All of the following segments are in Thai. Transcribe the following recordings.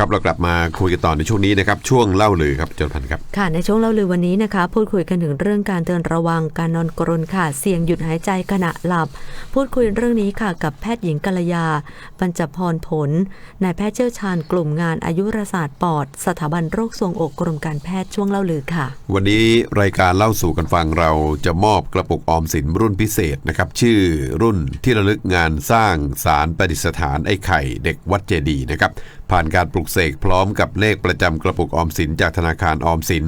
ครับเรากลับมาคุยกันต่อในช่วงนี้นะครับช่วงเล่าลือครับจนพันธ์ครับค่ะในช่วงเล่าลือวันนี้นะคะ พูดคุยกันถึงเรื่องการเตือนระวังการนอนกรนค่ะเสี่ยงหยุดหายใจขณะหลับ พูดคุยเรื่องนี้ค่ะกับแพทย์หญิงกัลยาบรรจพรผลนายแพทย์เชี่ยวชาญกลุ่มงานอายุรศาสตร์ปอด สถาบันโรคทรวงอกกรมการแพทย์ช่วงเล่าลือค่ะ วันนี้รายการเล่าสู่กันฟังเราจะมอบกระปุกออมสินรุ่นพิเศษนะครับชื่อรุ่นที่ระลึกงานสร้างสารประดิษฐานไอ้ไข่เด็กวัดเจดีย์นะครับ ผ่านการปลุกเสกพร้อมกับเลขประจำกระปุกออมสินจากธนาคารออมสิน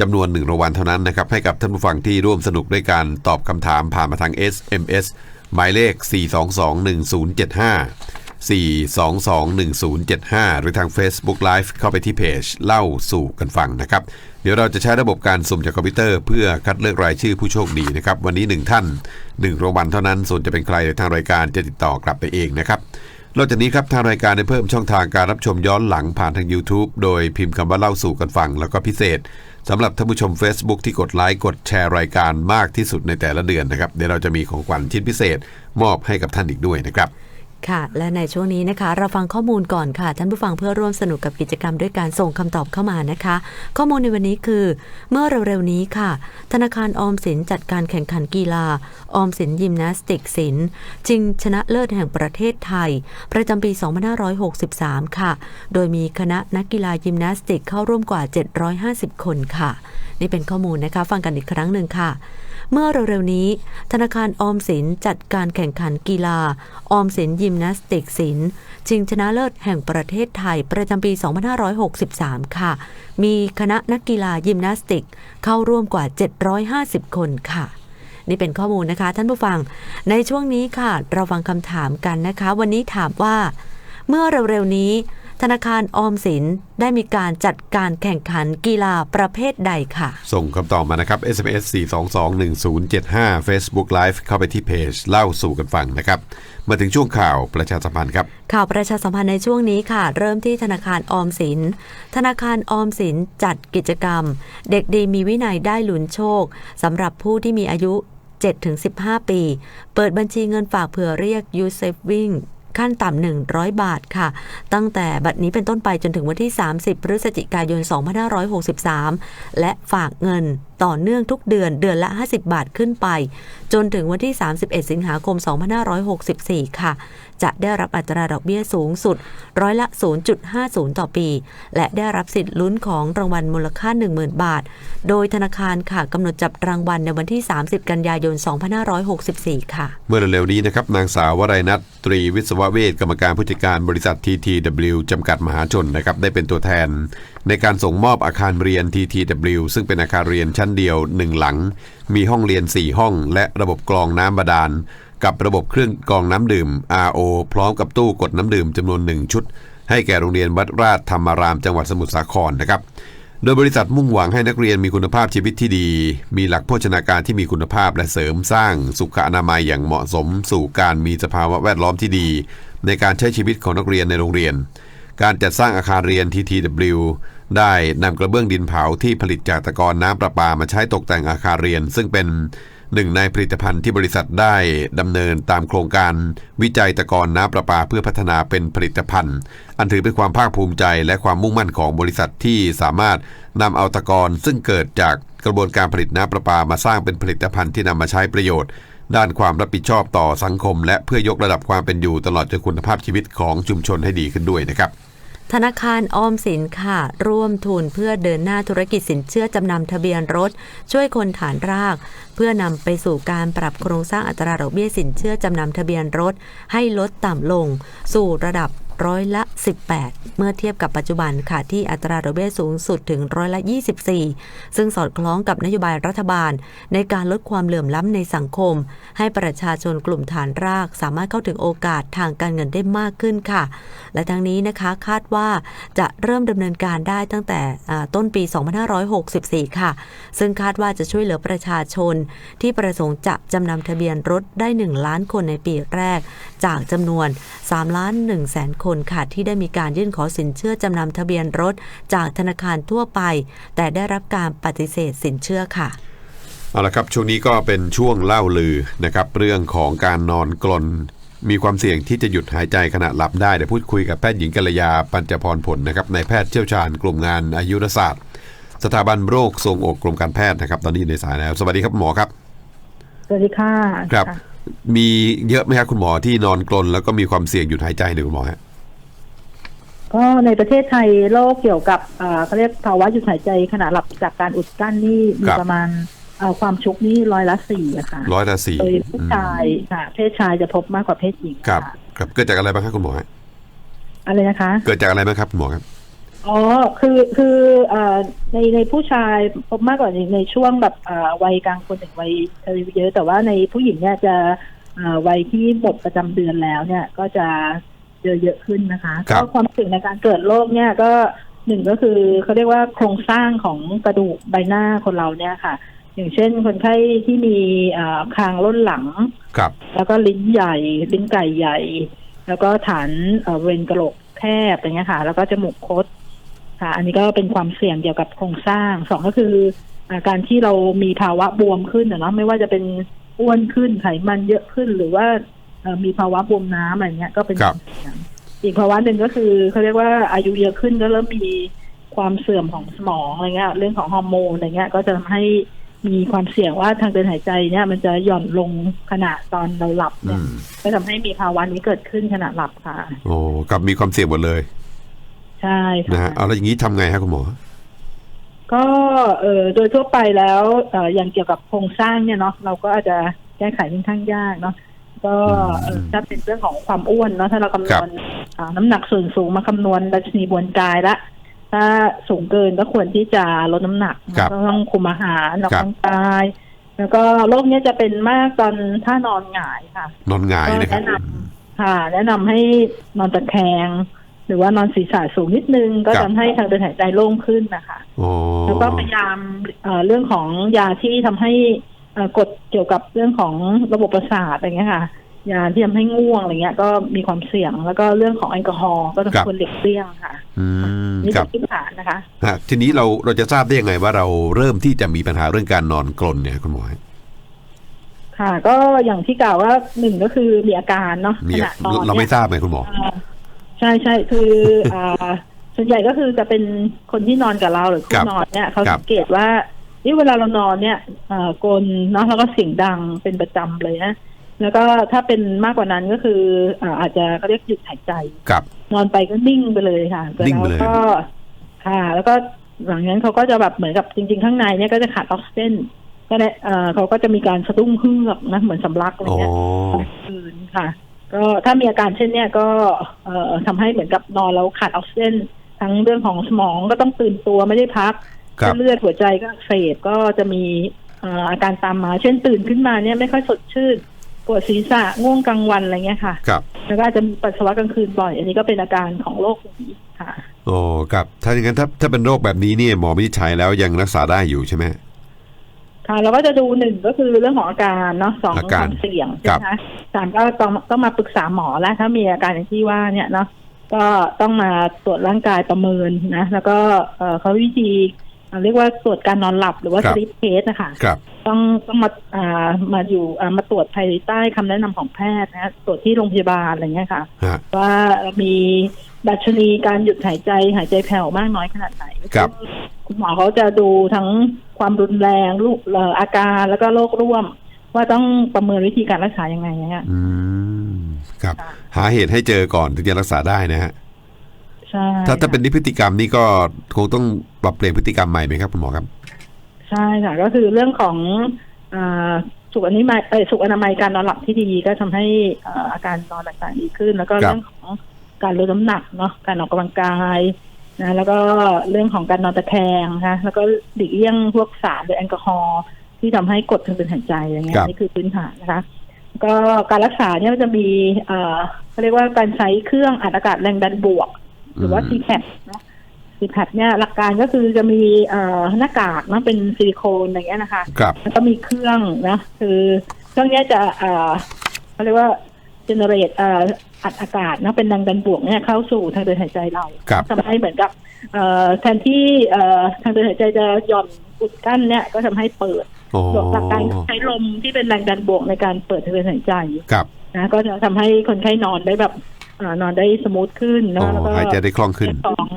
จำนวนหนึ่งรางวัลเท่านั้นนะครับ ให้กับท่านผู้ฟังที่ร่วมสนุกด้วยการตอบคำถามผ่านมาทาง SMS หมายเลข 4221075 4221075 หรือทาง Facebook Live เข้าไปที่เพจเล่าสู่กันฟังนะครับ เดี๋ยวเราจะใช้ระบบการสุ่มจากคอมพิวเตอร์ เพื่อคัดเลือกรายชื่อผู้โชคดีนะครับ วันนี้ 1 ท่าน1รางวัลเท่านั้น ส่วนจะเป็นใครทางรายการจะติดต่อกลับไปเองนะครับ นอกจากนี้ครับทางรายการได้เพิ่มช่องทางการรับชมย้อนหลังผ่านทาง YouTube โดยพิมพ์คำว่าเล่าสู่กันฟังแล้วก็พิเศษสำหรับท่านผู้ชม Facebook ที่กดไลค์กดแชร์รายการมากที่สุดในแต่ละเดือนนะครับเดี๋ยวเราจะมีของขวัญชิ้นพิเศษ มอบให้กับท่านอีกด้วยนะครับ ค่ะ และในช่วงนี้นะคะ เราฟังข้อมูลก่อนค่ะ ท่านผู้ฟังเพื่อร่วมสนุกกับกิจกรรมด้วยการส่งคำตอบเข้ามานะคะ ข้อมูลในวันนี้คือ เมื่อเร็วๆนี้ค่ะ ธนาคารออมสินจัดการแข่งขันกีฬา ออมสินยิมนาสติกสินชิงชนะเลิศแห่งประเทศไทย ประจำปี 2563 ค่ะ โดยมีคณะนักกีฬายิมนาสติกเข้าร่วมกว่า 750 คนค่ะ นี่เป็นข้อมูลนะคะ ฟังกันอีกครั้งหนึ่งค่ะเมื่อเร็วๆนี้ ธนาคารออมสินจัดการแข่งขันกีฬา ออมสินยิมนาสติกสินชิงชนะเลิศแห่งประเทศไทยประจำปี 2563 ค่ะ มีคณะนักกีฬายิมนาสติกเข้าร่วมกว่า 750 คนค่ะ นี่เป็นข้อมูลนะคะท่านผู้ฟัง ในช่วงนี้ค่ะ เราฟังคำถามกันนะคะ วันนี้ถามว่า เมื่อเร็วๆนี้ ธนาคารออมสินได้มีการจัดการแข่งขันกีฬาประเภทใดค่ะ ส่งคำตอบมานะครับ SMS 4221075 Facebook Live เข้าไปที่เพจเล่าสู่กันฟังนะครับ มาถึงช่วงข่าวประชาสัมพันธ์ครับ ข่าวประชาสัมพันธ์ในช่วงนี้ค่ะ เริ่มที่ธนาคารออมสิน ธนาคารออมสินจัดกิจกรรม เด็กดีมีวินัยได้ลุ้นโชคสำหรับผู้ที่มีอายุ7-15 ปี เปิดบัญชีเงินฝากเผื่อเรียก u s a v i n g ขั้นต่ำ100 บาทค่ะ ตั้งแต่บัดนี้เป็นต้นไปจนถึงวันที่ 30 พฤศจิกายน 2563 และฝากเงิน ต่อเนื่องทุกเดือนเดือนละ 50 บาทขึ้นไป จนถึงวันที่ 31 สิงหาคม 2564 ค่ะ จะได้รับอัตราดอกเบี้ยสูงสุด ร้อยละ 0.50 ต่อปี และได้รับสิทธิ์ลุ้นของรางวัลมูลค่า 10,000 บาท โดยธนาคารค่ะกำหนดจับรางวัลในวันที่ 30 กันยายน 2564 ค่ะ เมื่อเร็วๆนี้นะครับนางสาววรัยนัทตรีวิศวเวชกรรมการผู้จัดการบริษัท TTW จำกัดมหาชนนะครับได้เป็นตัวแทนในการส่งมอบอาคารเรียน TTW ซึ่งเป็นอาคารเรียนชั้นเดียว 1 หลัง มีห้องเรียน 4 ห้อง และระบบกรองน้ำบาดาล กับระบบเครื่องกรองน้ำดื่ม RO พร้อมกับตู้กดน้ำดื่มจำนวน 1 ชุด ให้แก่โรงเรียนวัดราชธรรมารามจังหวัดสมุทรสาครนะครับโดยบริษัทมุ่งหวังให้นักเรียนมีคุณภาพชีวิตที่ดี มีหลักโภชนาการที่มีคุณภาพและเสริมสร้างสุขอนามัยอย่างเหมาะสม สู่การมีสภาวะแวดล้อมที่ดี ในการใช้ชีวิตของนักเรียนในโรงเรียน การจัดสร้างอาคารเรียน TTW ได้นำกระเบื้องดินเผาที่ผลิตจากตะกอนน้ำประปามาใช้ตกแต่งอาคารเรียน ซึ่งเป็นหนึ่งในผลิตภัณฑ์ที่บริษัทได้ดำเนินตามโครงการวิจัยตะกอนน้ำประปาเพื่อพัฒนาเป็นผลิตภัณฑ์ อันถือเป็นความภาคภูมิใจและความมุ่งมั่นของบริษัทที่สามารถนำเอาตะกอนซึ่งเกิดจากกระบวนการผลิตน้ำประปามาสร้างเป็นผลิตภัณฑ์ที่นำมาใช้ประโยชน์ ด้านความรับผิดชอบต่อสังคม และเพื่อยกระดับความเป็นอยู่ตลอดจนคุณภาพชีวิตของชุมชนให้ดีขึ้นด้วยนะครับธนาคารออมสินค่ะ ร่วมทุนเพื่อเดินหน้าธุรกิจสินเชื่อจำนำทะเบียนรถ ช่วยคนฐานราก เพื่อนำไปสู่การปรับโครงสร้างอัตราดอกเบี้ยสินเชื่อจำนำทะเบียนรถ ให้ลดต่ำลง สู่ระดับ ร้อยละ 18 เมื่อเทียบกับปัจจุบันค่ะ ที่อัตราดอกเบี้ยสูงสุดถึงร้อยละ 24 ซึ่งสอดคล้องกับนโยบายรัฐบาล ในการลดความเหลื่อมล้ำในสังคม ให้ประชาชนกลุ่มฐานราก สามารถเข้าถึงโอกาสทางการเงินได้มากขึ้นค่ะ และทั้งนี้นะคะคาดว่าจะเริ่มดำเนินการได้ตั้งแต่อ่าต้นปี 2564 ค่ะ ซึ่งคาดว่าจะช่วยเหลือประชาชน ที่ประสงค์จะจำนำทะเบียนรถได้ 1 ล้านคนในปีแรก จากจำนวน3ล้าน1แสนคนค่ะที่ได้มีการยื่นขอสินเชื่อจำนำทะเบียนรถจากธนาคารทั่วไป แต่ได้รับการปฏิเสธสินเชื่อค่ะเอาละครับช่วงนี้ก็เป็นช่วงเล่าลือนะครับ เรื่องของการนอนกลนมีความเสี่ยงที่จะหยุดหายใจขณะหลับได้เดี๋ยวพูดคุยกับแพทย์หญิงกัลยาปัญจพรผลนะครับนายแพทย์เชี่ยวชาญกลุ่มงานอายุรศาสตร์ สถาบันโรคทรวงอกกรมการแพทย์นะครับ ตอนนี้อยู่ในสายแล้ว สวัสดีครับหมอครับ สวัสดีค่ะครับะ มีเยอะไหมครับคุณหมอที่นอนกลนแล้วก็มีความเสี่ยงหยุดหายใจเนี่ยคุณหมอฮะก็ในประเทศไทยโรคเกี่ยวกับเอ่อเขาเรียกภาวะหยุดหายใจขณะหลับจากการอุดกั้นนี่มีประมาณเอ่อความชุกนี่ร้อยละสี่อะค่ะร้อยละสี่โดยผู้ชายค่ะ เพศชายจะพบมากกว่าเพศหญิงครับะครับเกิดจากอะไรบ้างครับคุณหมอฮะอะไรนะคะ เกิดจากอะไรบ้างครับคุณหมอครับ อ๋อ คือ คือเอ่อใน ในผู้ชายพบมากกว่าในในช่วงแบบเอ่อวัยกลางคนถึงวัยอายุเยอะ แต่ว่าในผู้หญิงเนี่ยจะเอ่อวัยที่หมดประจำเดือนแล้วเนี่ย ก็จะเจอเยอะขึ้นนะคะครับ ก็ความเสี่ยงในการเกิดโรคเนี่ยก็หนึ่งก็คือเขาเรียกว่าโครงสร้างของกระดูกใบหน้าคนเราเนี่ยค่ะ อย่างเช่นคนไข้ที่มีเอ่อคางล้นหลัง ครับ แล้วก็ลิ้นใหญ่ลิ้นไก่ใหญ่ แล้วก็ฐานเอ่อเวนกระโหลกแคบอย่างเงี้ยค่ะ แล้วก็จมูกคด ค่ะ อันนี้ก็เป็นความเสี่ยงเกี่ยวกับโครงสร้างสองก็คืออาการที่เรามีภาวะบวมขึ้นนะเนาะไม่ว่าจะเป็นอ้วนขึ้นไขมันเยอะขึ้นหรือว่าเอ่อมีภาวะบวมน้ำอะไรเงี้ยก็เป็นครับวามเสี่ยงอีกภาวะหนึ่งก็คือเขาเรียกว่าอายุเยอะขึ้นก็เริ่มมีความเสื่อมของสมองอะไรเงี้ย เรื่องของฮอร์โมนอะไรเงี้ย ก็จะทำให้มีความเสี่ยงว่าทางเดินหายใจเนี่ย มันจะหย่อนลงขณะตอนเราหลับอืเนี่ยมก็ทำให้มีภาวะนี้เกิดขึ้นขณะหลับค่ะ โอ้กับมีความเสี่ยงหมดเลย ใช่นะค่ะฮะเอาแล้วอย่างนี้ทำไงครับคุณหมอ ก็เออโดยทั่วไปแล้วเอออย่างเกี่ยวกับโครงสร้างเนี่ยเนาะเราก็อาจจะแก้ไขค่อนข้างยากเนาะก็เอ่ออืมถ้าเป็นเรื่องของความอ้วนเนาะถ้าเราคำนครัวบณอ่าน้ำหนักส่วนสูงมาคำนวณดัชนีบวนกายละ ถ้าสูงเกินก็ควรที่จะลดน้ำหนักครับก็ต้องคุมอาหารออกครับ กำลังกาย แล้วก็โรคเนี้ยจะเป็นมากตอนถ้านอนหงายค่ะ นอนหงายนะครับก็แนะนค่ะ แนะนำให้นอนตะแคง หรือว่านอนศีรษะสูงนิดนึง ก็ครับทำให้ทางเดินหายใจโล่งขึ้นนะคะโอ้แล้วก็พยายามเอ่อเรื่องของยาที่ทำให้เอ่อกดเกี่ยวกับเรื่องของระบบประสาทอะไรเงี้ยค่ะยาที่ทำให้ง่วงอะไรเงี้ย ก็มีความเสี่ยงแล้วก็เรื่องของแอลกอฮอล์ก็ต้องควรหลีกเลี่ยงค่ะอืมนี่คเป็รับนพื้นฐานนะคะฮะทีนี้เราเราจะทราบได้ยังไงว่าเราเริ่มที่จะมีปัญหาเรื่องการนอนกลนเนี่ยคุณหมอฮะค่ะ ก็อย่างที่กล่าวว่าหนึ่งก็คือมีอาการเนาะมีขณะนอนเรานี่ไม่ยทราบไหมคุณหมออ่า ใช่ใช่คืออ่าส่วนใหญ่ก็คือจะเป็นคนที่นอนกับเราหรือครัคู่บนอนเนี่ยเขาครับสังเกตว่านี่เวลาเรานอนเนี่ยเอ่อกลนเนาะแล้วก็เสียงดังเป็นประจำเลยนะแล้วก็ถ้าเป็นมากกว่านั้นก็คืออ่าอาจจะเขาเรียกหยุดหายใจกับนอนไปก็นิ่งไปเลยค่ะนิ่งไปเลยแล้วก็ค่ะ แล้วก็หลังจากนั้นเขาก็จะแบบเหมือนกับจริง ๆ ข้างในเนี่ยก็จะขาดออกซิเจนก็ได้เอ่อเขาก็จะมีการสะดุ้งเฮือกนะเหมือนสำลักอะไรอ๋อเงี้ยคืนค่ะ ก็ถ้ามีอาการเช่นเนี้ยก็เอ่อทำให้เหมือนกับนอนแล้วขาดออกซิเจนทั้งเรื่องของสมองก็ต้องตื่นตัวไม่ได้พักครับเส้นเลือดหัวใจก็อักเสพก็จะมีเอ่ออาการตามมา เช่นตื่นขึ้นมาเนี่ยไม่ค่อยสดชื่นปวดศีรษะง่วงกลางวันอะไรเงี้ยค่ะกับ แล้วก็อาจจะมีปัสสาวะกลางคืนบ่อย อันนี้ก็เป็นอาการของโรคนี้ค่ะ โอ้กับ ถ้าอย่างนั้นถ้าถ้าเป็นโรคแบบนี้เนี่ยหมอวินิจฉัยแล้วยังรักษาได้อยู่ใช่ไหม ค่ะเราก็จะดูหนึ่งก็คือเรื่องของอาการเนาะสองอาคการวามเสี่ยงครัใช่บไหมคะสามก็ต้องต้องมาปรึกษาหมอแล้วถ้ามีอาการอย่างที่ว่าเนี่ยเนาะก็ต้องมาตรวจร่างกายประเมินนะ แล้วก็เอ่อเขาวิธีเอ่อเรียกว่าตรวจการนอนหลับหรือว่าครัสบลิปเทสนะคะ ครับ ต้องต้องมาอ่ามาอยู่อ่ามาตรวจภายใต้คำแนะนำของแพทย์นะตรวจที่โรงพยาบาลอะไรเงี้ยค่ะ ฮะ ว่ามีดัชนีการหยุดหายใจหายใจแผ่วมากน้อยขนาดไหนครับ คุณหมอเขาจะดูทั้งความรุนแรงลูกเอ่ออาการแล้วก็โรคร่วม ว่าต้องประเมินวิธีการรักษายังไงนะฮะอืมครับค่ะหาเหตุให้เจอก่อนถึงจะรักษาได้นะฮะใช่ถ้าถ้าค่ะเป็นที่พฤติกรรมนี่ก็คงต้องปรับเปลี่ยนพฤติกรรมใหม่ไหมครับคุณหมอครับ ใช่ค่ะก็คือเรื่องของอาสุขอนามัยเอยสุขอนามัยการนอนหลับที่ดีก็ทำให้เอ่ออาการนอนต่างๆดีขึ้น แล้วก็ครับเรื่องของการลดน้ำหนักเนาะการออกกำลังกาย นะแล้วก็เรื่องของการนอนตะแคงนะคะแล้วก็หลีกเลี่ยงพวกสารหรือแอลกอฮอล์ที่ทำให้กดทางเดินหายใจอย่างเงี้ยครับนี่คือพื้นฐานนะคะ ก็การรักษาเนี่ยมันจะมีเอ่อเขาเรียกว่าการใช้เครื่องอัดอากาศแรงดันบวก หรือว่า c p a p นะ c p a p เนี่ยหลักการก็คือจะมีเอ่อหน้ากากนะเป็นซิลิโคนอะไรเงี้ยนะคะครับแล้วก็มีเครื่องนะ คือเครื่องเนี้ยจะเอ่อเขาเรียกว่า generate เอ่ออัดอากาศนะเป็นแรงดันบวกเนี่ยเข้าสู่ทางเดินหายใจเราครับทำให้เหมือนกับเอ่อแทนที่เอ่อทางเดินหายใจจะหย่อนอุดกั้นเนี่ยก็ทำให้เปิดโอ้หลักการใช้ลมที่เป็นแรงดันบวกในการเปิดทางเดินหายใจครับนะก็จะทำให้คนไข้นอนได้แบบเอ่อนอนได้สมูทขึ้นอ๋อนะแล้วก็หายใจได้คล่องขึ้นสมอง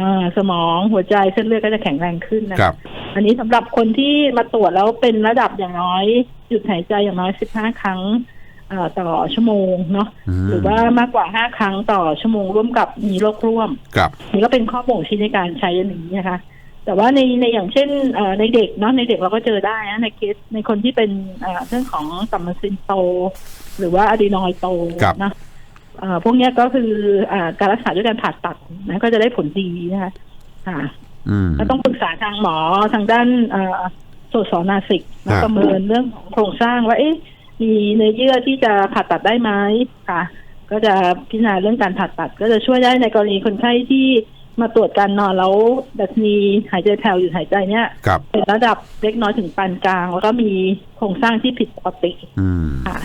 อ่าสมองหัวใจเส้นเลือดก็จะแข็งแรงขึ้นนะคคะรับ อันนี้สำหรับคนที่มาตรวจแล้วเป็นระดับอย่างน้อยหยุดหายใจอย่างน้อย15ครั้งเอ่อ ต่อชั่วโมงเนาะอืมหรือว่ามากกว่า5ครั้งต่อชั่วโมงร่วมกับมีโรคร่วมครับนี่ก็เป็นข้อบ่งชี้ในการใช้อันนี้นะคะ แต่ว่าในในอย่างเช่นเอ่อในเด็กเนาะในเด็กเราก็เจอได้นะในเคสในคนที่เป็นเอ่อเรื่องของตับมันซินโต หรือว่าอะดีนอยโตครับนะเอ่อพวกเนี้ยก็คืออ่าการรักษาด้วยการผ่าตัดนะก็จะได้ผลดีนะคะค่ะอืมก็ต้องปรึกษาทางหมอทางด้านเอ่อโสตสนาสิกครันะบประเมินเรื่องของโครงสร้างว่าเอ๊ะ มีเนื้อเยื่อที่จะผ่าตัดได้ไหมค่ะ ก็จะพิจารณาเรื่องการผ่าตัด ก็จะช่วยได้ในกรณีคนไข้ที่มาตรวจการนอนแล้วดัชนีหายใจแผ่วหยุดหายใจเนี่ยครับเป็นระดับเล็กน้อยถึงปานกลาง แล้วก็มีโครงสร้างที่ผิดปกติอืมค่ะ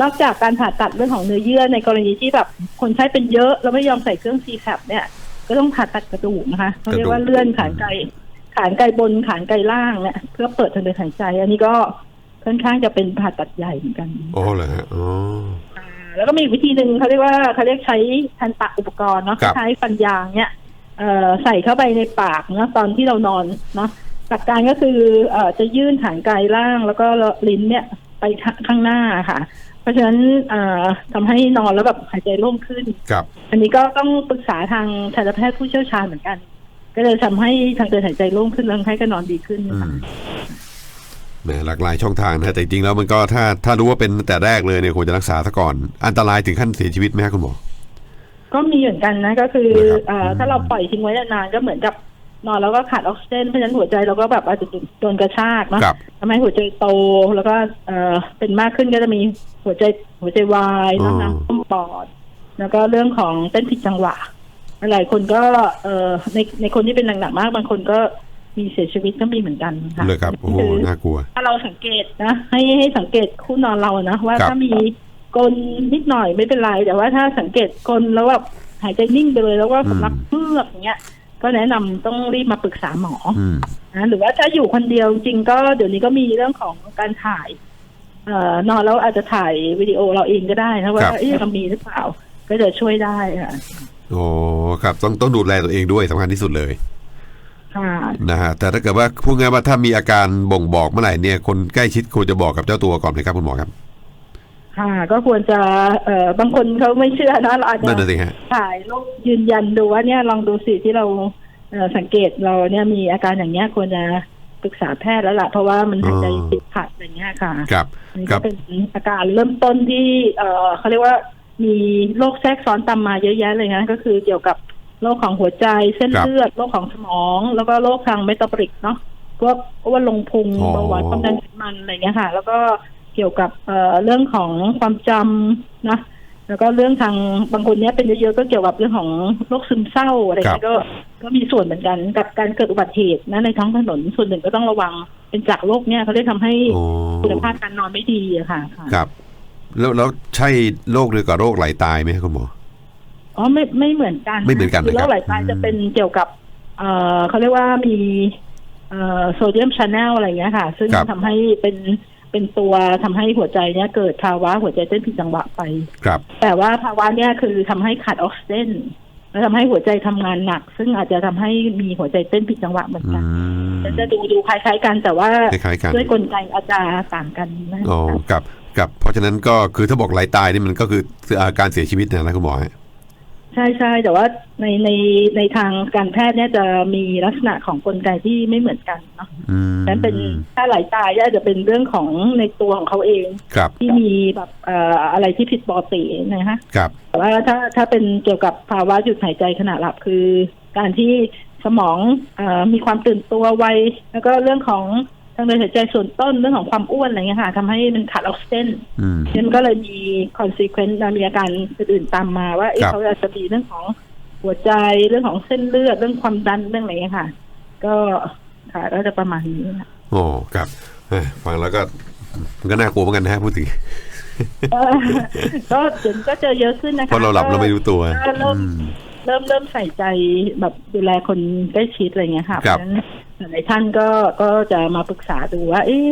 นอกจากการผ่าตัดเรื่องของเนื้อเยื่อในกรณีที่แบบคนไข้เป็นเยอะแล้วไม่ยอมใส่เครื่อง c ีแคปเนี่ย ก็ต้องผ่าตัดกระดูกนะคะเขาเรียกว่าเลื่อนขานไกขานไกบนขานไกล่างเนี่ยเพื่อเปิดทางเดินหายใจ อันนี้ก็ ค่อนข้างจะเป็นผ่าตัดใหญ่เหมือนกันโอ้เหรอฮะอ๋ออ่าแล้วก็มีอีกวิธีหนึ่งเขาเรียกว่าเขาเรียกใช้ทันตะอุปกรณ์เนาะครับใช้ฟันยางเนี่ยเอ่อใส่เข้าไปในปากเนาะตอนที่เรานอนเนาะหลักการก็คือเอ่อจะยื่นฐานกายล่างแล้วก็ลิ้นเนี่ยไปข้างข้างหน้าค่ะ เพราะฉะนั้นเอ่อทำให้นอนแล้วแบบหายใจโล่งขึ้นครับ อันนี้ก็ต้องปรึกษาทางทันตแพทย์ผู้เชี่ยวชาญเหมือนกัน ก็เลยทำให้ทางเดินหายใจโล่งขึ้นแล้วคนไข้ก็นอนดีขึ้นอืค่ะ มแหมหลากหลายช่องทางนะแต่จริงๆแล้วมันก็ถ้าถ้ารู้ว่าเป็นตั้งแต่แรกเลยเนี่ยควรจะรักษาซะก่อน อันตรายถึงขั้นเสียชีวิตไหมครับคุณหมอ ก็มีเหมือนกันนะก็คือนะครับ เอ่อถ้าเราปล่อยทิ้งไว้นานๆก็เหมือนกับนอนแล้วก็ขาดออกซิเจนเพราะฉะนั้นหัวใจเราก็แบบอาจจะโดนกระชากเนาะครับ ทำให้หัวใจโตแล้วก็เอ่อเป็นมากขึ้นก็จะมีหัวใจหัวใจวายน้ำน้ำท่วมปอด แล้วก็เรื่องของเต้นผิดจังหวะหลายคนก็เอ่อในในคนที่เป็นหนักๆมากบางคนก็ มีเสียชีวิตก็มีเหมือนกันค่ะเลยครับโอ้โหคือน่ากลัว ถ้าเราสังเกตนะ ให้ให้สังเกตคู่นอนเรานะว่าครับถ้ามีกลนนิดหน่อยไม่เป็นไร แต่ว่าถ้าสังเกตกลนแล้วแบบหายใจนิ่งไปเลยแล้วก็สำลักเพือกอย่างเงี้ย ก็แนะนำต้องรีบมาปรึกษาหมออืมนะหรือว่าถ้าอยู่คนเดียวจริงก็เดี๋ยวนี้ก็มีเรื่องของการถ่ายเอ่อนอนแล้วอาจจะถ่ายวิดีโอเราเองก็ได้นะว่าครับเอ๊ะเรามีหรือเปล่า ก็จะช่วยได้ค่ะโอ้ครับต้องต้องดูแลตัวเองด้วยสำคัญที่สุดเลยค่ะ นะฮะแต่ถ้าเกิดว่าพูดง่ายว่าถ้ามีอาการบ่งบอกเมื่อไหร่เนี่ยคนใกล้ชิดควรจะบอกกับเจ้าตัวก่อนไหมครับคุณหมอครับค่ะก็ควรจะเอ่อบางคนเขาไม่เชื่อนะเราอาจจะนั่นน่ะสิฮะถ่ายรูปยืนยันดูว่าเนี่ยลองดูสิที่เราเอ่อสังเกตเราเนี่ยมีอาการอย่างเงี้ยควรจะปรึกษาแพทย์แล้วล่ะเพราะว่ามันหายใจอ๋อติดขัดอย่างเงี้ยค่ะครับอันนี้ครัก็บเป็นอาการเริ่มต้นที่เอ่อเขาเรียกว่ามีโรคแทรกซ้อนตามมาเยอะแยะเลยนะก็คือเกี่ยวกับ โรคของหัวใจเส้นครับเลือดโรคของสมอง แล้วก็โรคทางเมตาบอลิกเนาะพวกว่าลงพุงอ๋อเบาหวานความดันไขมันอะไรเงี้ยค่ะ แล้วก็เกี่ยวกับเอ่อเรื่องของความจำนะแล้วก็เรื่องทางบางคนเนี้ยเป็นเยอะๆก็เกี่ยวกับเรื่องของโรคซึมเศร้าอะไรครัเงี้บยก็ก็มีส่วนเหมือนกันกับการเกิดอุบัติเหตุนะในท้องถนนส่วนหนึ่งก็ต้องระวังเป็นจากโรคเนี้ยเขาได้ทำให้โอ้คุณภาพการนอนไม่ดีอะค่ะค่ะ ครับ แล้วแล้วใช่โรคเดียวกับโรคไหลตายไหมครับคุณหมอ อ๋อไม่ไม่เหมือนกันไม่เหมือนกันคือโรนะครัคบไหลตายอืมจะเป็นเกี่ยวกับ เอ่อเขาเรียกว่ามีเอ่อโซเดียมชาแนลอะไรเงี้ยค่ะ ซึ่งครับทำให้เป็นเป็นตัวทำให้หัวใจเนี้ยเกิดภาวะหัวใจเต้นผิดจังหวะไปครับ แต่ว่าภาวะเนี้ยคือทำให้ขาดออกซิเจนแล้วทำให้หัวใจทำงานหนัก ซึ่งอาจจะทำให้มีหัวใจเต้นผิดจังหวะเหมือนอืกันมจะดูดูคล้ายๆกันแต่ว่าคล้ายๆกันด้วยกลไกอาจจะต่างกันนะอ๋อกับกับ เพราะฉะนั้นก็คือถ้าบอกไหลตายนี่มันก็คืออาการเสียชีวิตนะนะคุณหมอฮะ ใช่ใช่แต่ว่าในในในทางการแพทย์เนี่ยจะมีลักษณะของกลไกที่ไม่เหมือนกันเนาะอืมนั้นเป็นถ้าไหลตายเนี่ยจะเป็นเรื่องของในตัวของเขาเอง ครับที่มีแบบเอ่ออะไรที่ผิดปกตินะฮะ ครับ แต่ว่าถ้าถ้าเป็นเกี่ยวกับภาวะหยุดหายใจขณะหลับคือ การที่สมองเออมีความตื่นตัวไวแล้วก็เรื่องของ ทางเดินหายใจส่วนต้นเรื่องของความอ้วนอะไรเงี้ยค่ะทำให้มันขาดออกซิเจนอืมมันก็เลยมี consequence มีอาการอื่นๆตามมาว่าเอ๊ะครับเขาอาจจะมีเรื่องของหัวใจเรื่องของเส้นเลือดเรื่องความดันเรื่องอะไรเงี้ยค่ะ ก็ค่ะก็จะประมาณนี้ค่ะโอ้ครับเอ้ยฟังแล้วก็มันก็น่ากลัวเหมือนกันนะฮะพูดถึงเออก็เดี๋ยวนี้ก็เจอเยอะขึ้นนะคะเพราะเราหลับเราไม่รู้ตัวก็เริ่มอืมเริ่มเริ่มใส่ใจแบบดูแลคนใกล้ชิดอะไรเงี้ยค่ะเพครัราะบฉะนั้น หลายท่านก็ก็จะมาปรึกษาดูว่า เอ๊ะ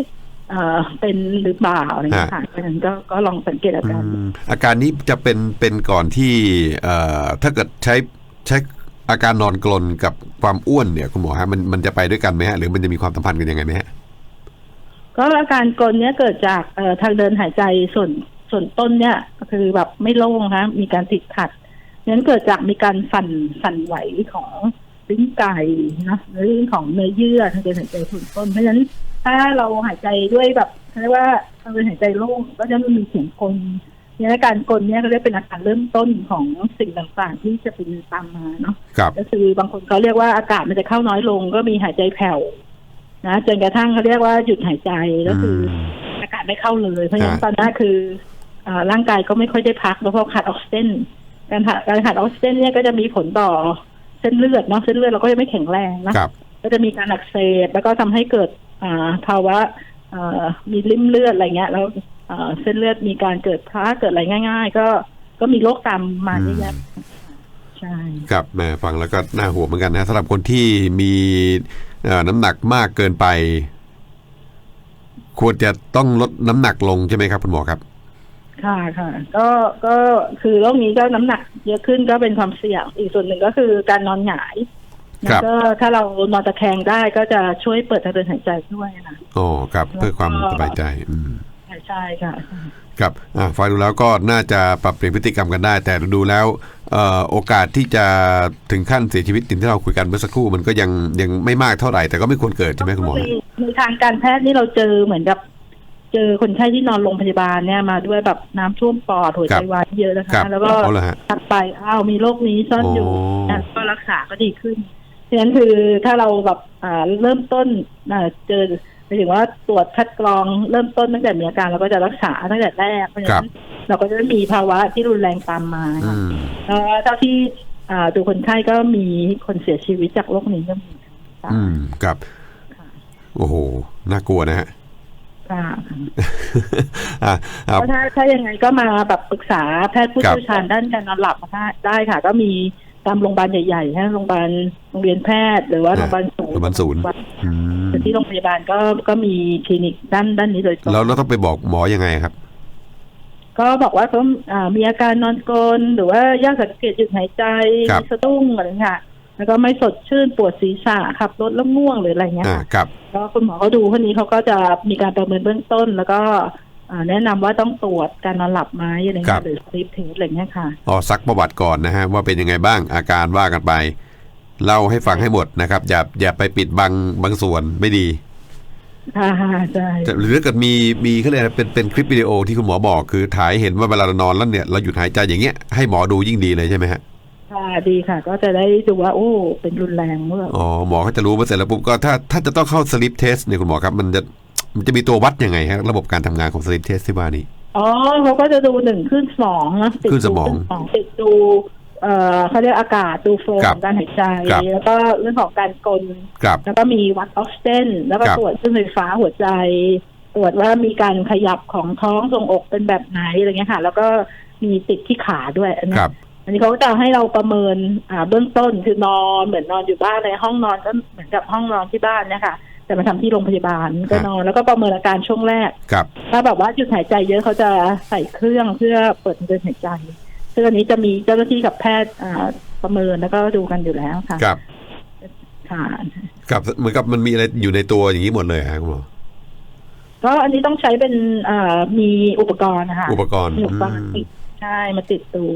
เอ่อเป็นหรือเปล่าอะไรอย่างเงี้ยค่ะเพราะฉะนั้นก็ก็ลองสังเกตอาการอืมอาการนี้จะเป็นเป็นก่อนที่เอ่อถ้าเกิดใช้ใช้อาการนอนกลนกับความอ้วนเนี่ยคุณหมอฮะมันมันจะไปด้วยกันไหมฮะหรือมันจะมีความสัมพันธ์กันยังไงไหมฮะก็อาการกลนเนี้ยเกิดจากเอ่อทางเดินหายใจส่วนส่วนต้นเนี่ยก็คือแบบไม่โล่งคะมีการติดขัดนั้นเกิดจากมีการสั่นสั่นไหวของ ลิ้นไก่นะหรือของเนื้อเยื่อทางเดินหายใจส่วนต้น เพราะฉะนั้นถ้าเราหายใจด้วยแบบเรียกว่าทางเดินหายใจโล่งก็จะไม่มีเสียงกลนเนี่ยอาการกลนเนี่ยก็เรียกเป็นอาการเริ่มต้นของสิ่งต่างๆ ที่จะเป็นตามมาเนาะครับก็คือบางคนเขาเรียกว่าอากาศมันจะเข้าน้อยลง ก็มีหายใจแผ่วนะจนกระทั่งเขาเรียกว่าหยุดหายใจก็คือออากาศไม่เข้าเลย เพราะฉะนั้นฮะตอนนั้นคืออาร่างกายก็ไม่ค่อยได้พักแล้วเพราะขาดออกซิเจนการขาดการขาดออกซิเจนเนี่ยก็จะมีผลต่อ เส้นเลือดเนาะเส้นเลือดเราก็จะไม่แข็งแรงนะครับก็จะมีการอักเสบแล้วก็ทำให้เกิดอ่าภาวะอ่ามีริ่มเลือดอะไรเงี้ย แล้วอ่าเส้นเลือดมีการเกิดพราเกิดอะไรง่าย ๆ ก็ก็มีโรคตามมาเยอะแยะใช่ครับแหมฟังแล้วก็น่าห่วงเหมือนกันนะสำหรับคนที่มีเอ่อน้ำหนักมากเกินไป ควรจะต้องลดน้ำหนักลงใช่ไหมครับคุณหมอครับ ค่ะค่ะ ก็ก็คือโรคนี้ก็น้ำหนัก เยอะขึ้นก็เป็นความเสี่ยงอีกส่วนหนึ่งก็คือการนอนหงายครัแล้วบก็ถ้าเรานอนตะแคงได้ก็จะช่วยเปิดทางเดินหายใจด้วยนะอ๋อครับเพื่อความสบายใจ อืมใช่ใช่ค่ะครับอ่าฟังดูแล้วก็น่าจะปรับเปลี่ยนพฤติกรรมกันได้ แต่ดูแล้วเอ่อโอกาสที่จะถึงขั้นเสียชีวิตอย่างที่เราคุยกันเมื่อสักครู่มันก็ยังยังไม่มากเท่าไหร่แต่ก็ไม่ควรเกิดใช่ไหมคุณหมอในในทางการแพทย์นี่เราเจอเหมือนกับ เจอคนไข้ที่นอนโรงพยาบาลเนี่ยมาด้วยแบบน้ำท่วมปอดหัวครัใจบวายเยอะนะครัคะบแล้วก็เอาเหรอฮะถัดไปอ้าวมีโรคนี้ซ่อนอยู่อ๋อนะก็รักษาก็ดีขึ้นฉะนั้นคือถ้าเราแบบอ่าเริ่มต้นอ่าเจอหมายถึงว่าตรวจคัดกรองเริ่มต้นตั้งแต่มีอาการเราก็จะรักษาตั้งแต่แรกเพราะฉะนั้นเราก็จะไม่มีภาวะที่รุนแรงตามมาอืมแล้วเท่าที่อ่าดูคนไข้ก็มีคนเสียชีวิตจากโรคนี้ก็มีค่ะอืมครับ โอ้โห น่ากลัวนะฮะ ค่ะอ่าอ่าก็ถ้าถ้ายังไงก็มาแบบปรึกษาแพทย์ผู้ครับเชี่ยวชาญด้านการนอนหลับได้ได้ค่ะ ก็มีตามโรงพยาบาลใหญ่ๆฮะโรงพยาบาลโรงเรียนแพทย์หรือว่าโรงพยาบาลศูนย์โรงพยาบาลศูนย์อืมแต่ที่โรงพยาบาลก็ก็มีคลินิกด้านด้านนี้โดยตรงแล้วเราต้องไปบอกหมอยังไงครับ ก็บอกว่าเขาอ่ามีอาการนอนกรนหรือว่ายากสังเกตหยุดหายใจครับมีสะดุ้งอะไรอย่างเงี้ยค่ะ แล้วก็ไม่สดชื่นปวดศีรษะขับรถแล้วง่วงหรืออะไรเงี้ยอ่าค่ะครับก็คุณหมอเขาดูคนนี้เขาก็จะมีการประเมินเบื้องต้น แล้วก็อ่าแนะนำว่าต้องตรวจการนอนหลับไหมอะไรครัเงี้บยหรือสลิปเทสอะไรเงี้ยค่ะอ๋อซักประวัติก่อนนะฮะว่าเป็นยังไงบ้างอาการว่ากันไปเล่าให้ฟังให้หมดนะครับ อย่าอย่าไปปิดบังบางส่วนไม่ดีค่ะใช่แต่หรือถ้าเกิดมีมีเขาเรียกอะไรเป็นเป็นคลิปวิดีโอที่คุณหมอบอกคือถ่ายเห็นว่าเวลาเรานอนแล้วเนี่ยเราหยุดหายใจอย่างเงี้ยให้หมอดูยิ่งดีเลยใช่ไหมฮะ ค่ะดีค่ะ ก็จะได้ดูว่า โอ้ เป็นรุนแรงเมื่ออ๋อหมอเขาจะรู้มาเสร็จแล้วปุ๊บก็ถ้าถ้าจะต้องเข้าสลิปเทสเนี่ยคุณหมอครับ มันจะมันจะมีตัววัดยังไงฮะระบบการทำงานของสลิปเทสที่ว่านี้อ๋อเขาก็จะดูหนึ่งขึ้นสมองนะติดคลื่นสมองดูขึ้นติดดูเอ่อเขาเรียกอากาศดูโฟลครัขบองการหายใจครับแล้วก็เรื่องของการกลนครับแล้วก็มีวัดออกซิเจนแล้วก็ครับตรวจคลื่นไฟฟ้าหัวใจ ตรวจว่ามีการขยับของท้องทรงอกเป็นแบบไหนอะไรเงี้ยค่ะ แล้วก็มีติดที่ขาด้วยอันนี้ครับ อันนี้เขาก็จะให้เราประเมินอ่าเบื้องต้นคือนอนเหมือนนอนอยู่บ้านในห้องนอนก็เหมือนกับห้องนอนที่บ้านเนี่ยค่ะแต่มาทำที่โรงพยาบาลก็นอนแล้วก็ประเมินอาการช่วงแรกครับถ้าแบบว่าหยุดหายใจเยอะเขาจะใส่เครื่องเพื่อเปิดทางเดินหายใจซึ่งอันนี้จะมีเจ้าหน้าที่กับแพทย์อ่าประเมินแล้วก็ดูกันอยู่แล้วค่ะครับค่ะครับเหมือนกับมันมีอะไรอยู่ในตัวอย่างนี้หมดเลยฮะคุณหมอก็อันนี้ต้องใช้เป็นอ่ามีอุปกรณ์นะคะอุปกรณ์มีอุปกรณ์อืมติดใช่มาติดตู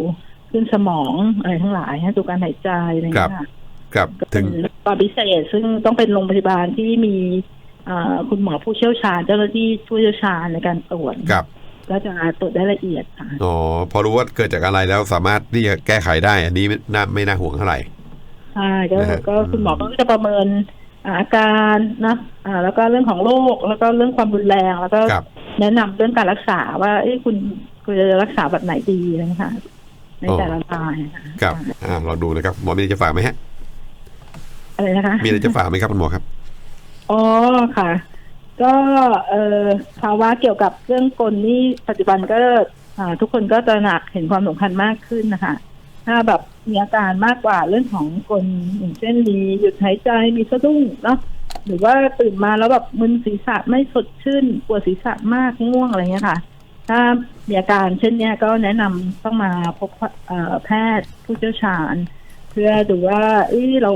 ขึ้นสมองอะไรทั้งหลายให้ดูการหายใจอะไรอย่างเงี้ยค่ะครับก็เป็ถึนงอุปกรณ์พิเศษซึ่งต้องเป็นโรงพยาบาลที่มีอ่าคุณหมอผู้เชี่ยวชาญเจ้าหน้าที่ผู้เชี่ยวชาญในการตรวจครับก็จะตรวจได้ละเอียดค่ะอ๋อพอรู้ว่าเกิดจากอะไรแล้วสามารถที่จะแก้ไขได้ อันนี้ไม่น่าไม่น่าห่วงเท่าไหร่ใช่ก็นะฮะก็คุณหมอก็จะประเมินอ่าอาการนะอ่าแล้วก็เรื่องของโรคแล้วก็เรื่องความรุนแรง แล้วก็ครับแนะนำเรื่องการรักษาว่าเอ้คุณคุณจะรักษาแบบไหนดีนะคะ ในแต่ละรายนะะครับอ่าลองดูนะครับหมอมีอะไรจะฝากไหมฮะอะไรนะคะ มีอะไรจะฝากไหมครับคุณหมอครับอ๋อค่ะ ก็เอ่อภาวะเกี่ยวกับเรื่องกลนี่ปัจจุบันก็อ่าทุกคนก็ตระหนักเห็นความสำคัญมากขึ้นนะคะถ้าแบบมีอาการมากกว่าเรื่องของกลอย่างเช่นมีหยุดหายใจมีสะดุ้งเนาะหรือว่าตื่นมาแล้วแบบมึนศีรษะไม่สดชื่นปวดศีรษะมากง่วงอะไรเงี้ยค่ะ ถ้ามีอาการเช่นเนี้ยก็แนะนำต้องมาพบเอ่อแพทย์ผู้เชี่ยวชาญ เพื่อดูว่าเอ้ยเรา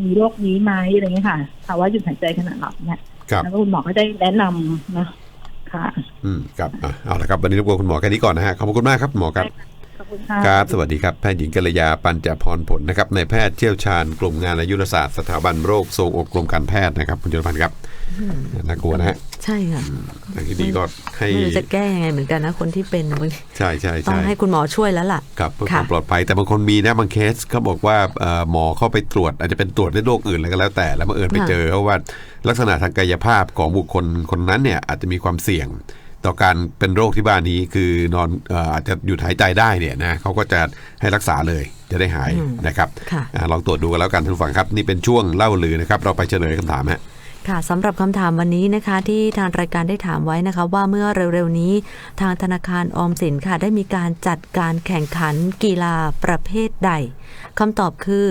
มีโรคนี้ไหมอะไรเงี้ยค่ะภาวะหยุดหายใจขณะหลับเนี่ยครับแล้วคุณหมอก็ได้แนะนำนะค่ะ อืมครับอะเอาละครับวันนี้รบกวนคุณหมอแค่นี้ก่อนนะฮะขอบคุณมากครับหมอครับ ขอบคุณค่ะ ครับ สวัสดีครับ แพทย์หญิงกัลยาปัญจพรผลนะครับในายแพทย์เชี่ยวชาญกลุ่มงานอายุรศาสตร์สถาบันโรคทรวงอกกรมการแพทย์นะครับคุณจุลพันธ์ครับน่ากลัวนะฮะใช่ค่ะทางที่ดีก็ให้ไม่รู้จะแก้ยังไงเหมือนกันนะคนที่เป็นบางทีใช่ใช่ต้อใช่งให้คุณหมอช่วยแล้วล่ะครับเพื่อคค่ะวามปลอดภัยแต่บางคนมีนะบางเคสเขาบอกว่าเอ่อหมอเข้าไปตรวจ อาจจะเป็นตรวจด้วยโรคอื่นอะไรก็แล้วแต่แล้วบังเอิญไปเจอเพราะว่าลักษณะทางกายภาพของบุคคลคนนั้นเนี่ยอาจจะมีความเสี่ยง ต่อการเป็นโรคที่บ้านนี้คือนอนเอ่ออาจจะหยุดหายใจได้เนี่ยนะเขาก็จะให้รักษาเลยจะได้หายอืมนะครับค่ะอ่าลองตรวจดูกันแล้วกันท่านผู้ฟังครับ นี่เป็นช่วงเล่าลือนะครับเราไปเฉลยคำถามฮะค่ะสำหรับคำถามวันนี้นะคะ ที่ทางรายการได้ถามไว้นะคะ ว่าเมื่อเร็วๆนี้ทางธนาคารออมสินค่ะ ได้มีการจัดการแข่งขันกีฬาประเภทใดคำตอบคือ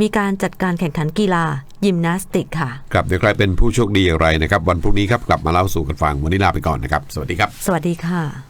มีการจัดการแข่งขันกีฬา ยิมนาสติกค่ะ ครับเดี๋ยวใครเป็นผู้โชคดีอย่างไรนะครับ วันพรุ่งนี้ครับกลับมาเล่าสู่กันฟังวันนี้ลาไปก่อนนะครับ สวัสดีครับ สวัสดีค่ะ